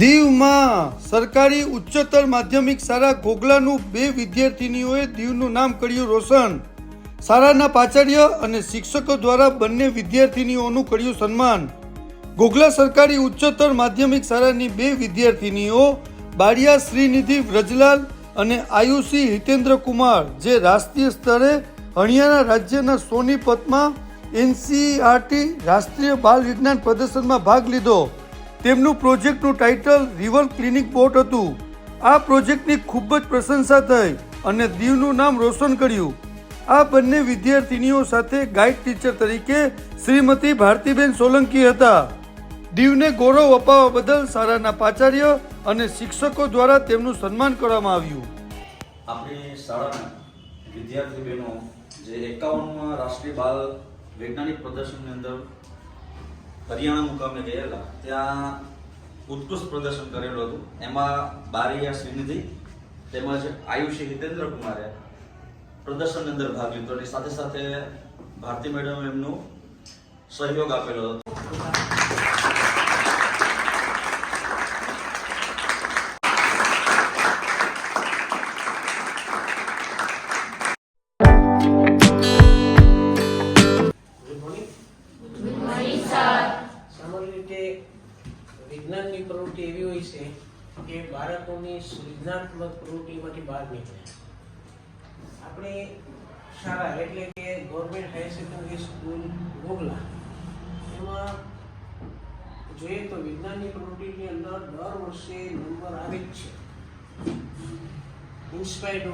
દીવમાં સરકારી ઉચ્ચતર માધ્યમિક શાળા ઘોઘલાનું બે વિદ્યાર્થીનીઓએ દીવનું નામ કર્યું રોશન. શાળાના પાચાર્ય અને શિક્ષકો દ્વારા બંને વિદ્યાર્થીનીઓનું કર્યું સન્માન. ઘોઘલા સરકારી ઉચ્ચતર માધ્યમિક શાળાની બે વિદ્યાર્થીનીઓ, બાળિયા શ્રીનિધિ વ્રજલાલ અને આયુષી હિતેન્દ્ર કુમાર જે રાષ્ટ્રીય સ્તરે હરિયાણા રાજ્યના સોનીપતમાં એનસીઆરટી રાષ્ટ્રીય બાલ વિજ્ઞાન પ્રદર્શનમાં ભાગ લીધો. તેમનું પ્રોજેક્ટનું ટાઇટલ રિવર ક્લિનિક બોટ હતું. આ પ્રોજેક્ટની ખૂબ જ પ્રશંસા થઈ અને દીવનું નામ રોશન કર્યું. આ બંને વિદ્યાર્થીનીઓ સાથે ગાઈડ ટીચર તરીકે શ્રીમતી ભારતીબેન સોલંકી હતા. દીવને ગૌરવ અપાવવા બદલ શાળાના પાચાર્ય અને શિક્ષકો દ્વારા તેમનું સન્માન કરવામાં આવ્યું. આપણી શાળાના વિદ્યાર્થી બહેનો જે એકાવનમાં રાષ્ટ્રીય બાલ વૈજ્ઞાનિક પ્રદર્શનની અંદર હરિયાણા મુકામે ગયેલા, ત્યાં ઉત્કૃષ્ટ પ્રદર્શન કરેલું હતું. એમાં બારૈયા શ્રીનિધિ તેમજ આયુષી હિતેન્દ્ર કુમારે પ્રદર્શનની અંદર ભાગ લીધો અને સાથે સાથે ભારતી મેડમ એમનો સહયોગ આપેલો હતો. કે બાળકોની સૃજનાત્મક પ્રવૃત્તિમાંથી બહાર નીકળે. આપણે શાળા એટલે કે government higher secondary school Gogla, એમાં જોઈએ તો વિજ્ઞાનની પ્રવૃત્તિની અંદર દર વર્ષે નંબર આવે જ છે. ઇન્સ્પાયર્ડ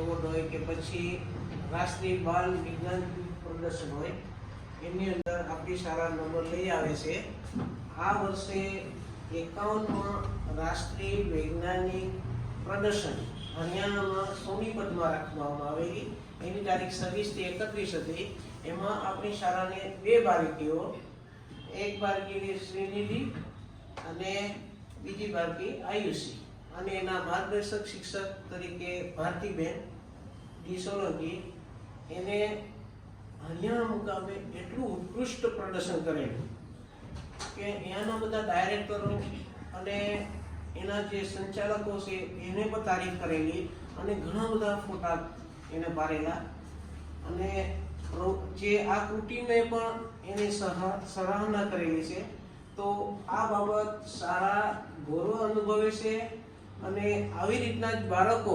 એવોર્ડ હોય કે પછી રાષ્ટ્રીય બાલ વિજ્ઞાન પ્રદર્શન હોય, એની અંદર આપણી શાળા નંબર લઈ આવે છે. આ વર્ષે એકાવનમાં રાષ્ટ્રીય વૈજ્ઞાનિક પ્રદર્શન હરિયાણામાં સોનીપતમાં રાખવામાં આવેલી. એની તારીખ છવ્વીસથી એકત્રીસ હતી. એમાં આપણી શાળાને બે બાળકીઓ, એક બાળકી શ્રીનિધિ અને બીજી બાળકી આયુષી. અને એના માર્ગદર્શક શિક્ષક તરીકે ભારતીબેન ડિસોલોજી. એને હરિયાણા મુકામે એટલું ઉત્કૃષ્ટ પ્રદર્શન કરેલું. કે અહીંયાના બધા ડાયરેક્ટરો અને એના જે સંચાલકો છે, એને પણ તારીફ કરેલી અને ઘણા બધા ફોટા એને પાડેલા. અને જે આ કૃતિને પણ એને સરાહના કરેલી છે. તો આ બાબત સારા ગૌરવ અનુભવે છે અને આવી રીતના જ બાળકો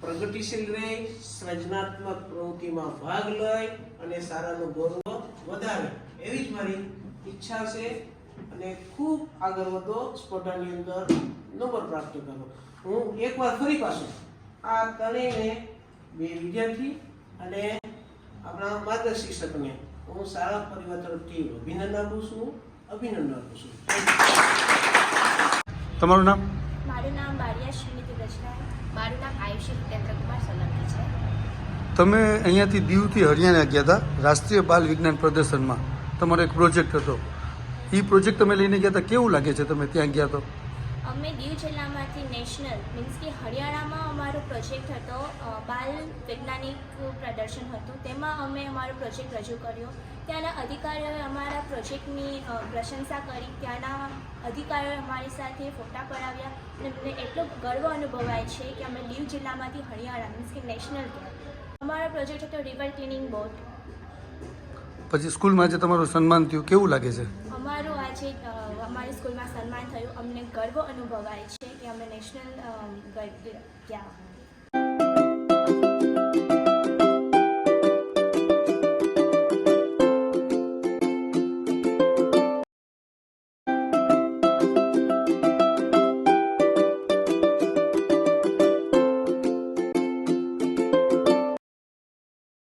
પ્રગતિશીલ રહે, સર્જનાત્મક પ્રવૃત્તિમાં ભાગ લઈ અને સારાનું ગૌરવ વધારે. એવી જ મારી ઈચ્છા છે. અને ખૂબ આગળ વધો સ્પર્ધાની અંદર નંબર પ્રાપ્ત કરો. હું એકવાર ફરી પાછું આ ત્રણેયને બે વિદ્યાર્થી અને આપણા માર્ગદર્શિક્ષકને હું શાળા પરિવાર તરફથી અભિનંદન આપું છું અભિનંદન આપું છું. તમારું નામ? મારું નામ બારિયા શ્રીનિધિ ગજરાય મારું નામ આયુષી હિતેન્દ્ર સોલંકી છે. તમે અહીંયાથી દીવથી હરિયાણા ગયા હતા રાષ્ટ્રીય બાલ વિજ્ઞાન પ્રદર્શનમાં. તમારો એક પ્રોજેક્ટ હતો. એ પ્રોજેક્ટ તમે લઈને ગયા હતા કેવું લાગે છે તમે ત્યાં ગયા તો? અમે દીવ જિલ્લામાંથી નેશનલ મીન્સ કે હરિયાણામાં અમારો પ્રોજેક્ટ હતો બાલ વૈજ્ઞાનિક પ્રદર્શન હતું તેમાં અમે અમારો પ્રોજેક્ટ રજૂ કર્યો. ત્યાંના અધિકારીઓએ અમારા પ્રોજેક્ટની પ્રશંસા કરી ત્યાંના અધિકારીઓએ અમારી સાથે ફોટા પડાવ્યા અને મને એટલો ગર્વ અનુભવાય છે કે અમે દીવ જિલ્લામાંથી હરિયાણા મીન્સ કે નેશનલ ગયા. અમારો પ્રોજેક્ટ હતો રિવર ક્લિનિંગ બોટ પછી સ્કૂલમાં જે તમારું સન્માન થયું કેવું લાગે છે? આજે અમારી સ્કૂલમાં સન્માન થયું. અમને ગર્વ અનુભવાય છે કે અમે નેશનલ ગયા